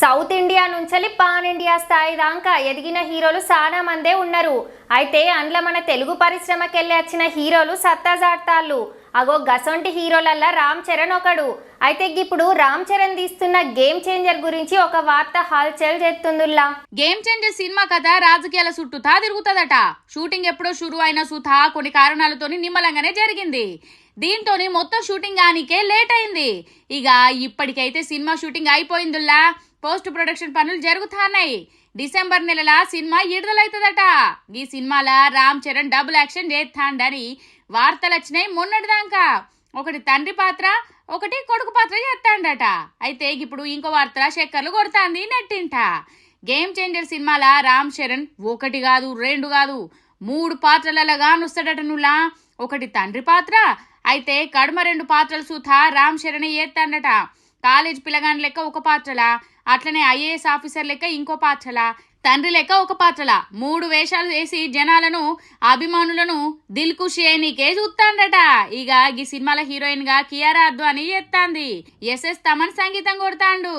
South India నుంచి pan India స్థాయి దాకా ఎదిగిన హీరోలు చాలా మందే ఉన్నారు. అయితే అందులో మన తెలుగు పరిశ్రమకెళ్ళి వచ్చిన హీరోలు సత్తాజాడతాళ్ళు అగో గసొంటి హీరోలల్లా రామ్ చరణ్ ఒకడు. అయితే ఇప్పుడు రామ్ చరణ్ తీస్తున్న గేమ్ చేంజర్ గురించి ఒక వార్త హల్చల్ చేస్తుందిలా గేమ్ చేంజర్ సినిమా కథ రాజకీయాల చుట్టూతా తిరుగుతుందట. షూటింగ్ ఎప్పుడో షురు అయిన సుధా కొన్ని కారణాలతోని నిమ్మలంగానే జరిగింది. దీంతోని మొత్తం షూటింగ్ ఆనికే లేట్ అయింది. ఇక ఇప్పటికైతే సినిమా షూటింగ్ అయిపోయిందిలా పోస్ట్ ప్రొడక్షన్ పనులు జరుగుతున్నాయి. డిసెంబర్ నెలల సినిమా విడుదలవుతుందట. ఈ సినిమాల రామ్ చరణ్ డబుల్ యాక్షన్ చేస్తాండని వార్తలు వచ్చినాయి మొన్నటిదాకా. ఒకటి తండ్రి పాత్ర ఒకటి కొడుకు పాత్ర చేస్తాడట. అయితే ఇప్పుడు ఇంకో వార్త చక్కర్లు కొడుతాంది నెట్టింట. గేమ్ చేంజర్ సినిమాల రామ్ చరణ్ ఒకటి కాదు రెండు కాదు మూడు పాత్రలలాగా నొస్తాడట నులా ఒకటి తండ్రి పాత్ర అయితే కడమ రెండు పాత్రలు సూతా రామ్ చరణ్ ఏత్తాడట కాలేజ్ పిల్లగాని లెక్క ఒక పాత్రలా. అట్లనే ఐఏఎస్ ఆఫీసర్ లెక్క ఇంకో పాత్రలా తండ్రి లెక్క ఒక పాత్రలా. మూడు వేషాలు వేసి జనాలను అభిమానులను దిల్ ఖుషి అయినకే చూస్తాండట ఇక ఈ సినిమాల హీరోయిన్గా కియారా అద్వాని ఎత్తాంది ఎస్ఎస్ తమన్ సంగీతం కొడతాండు.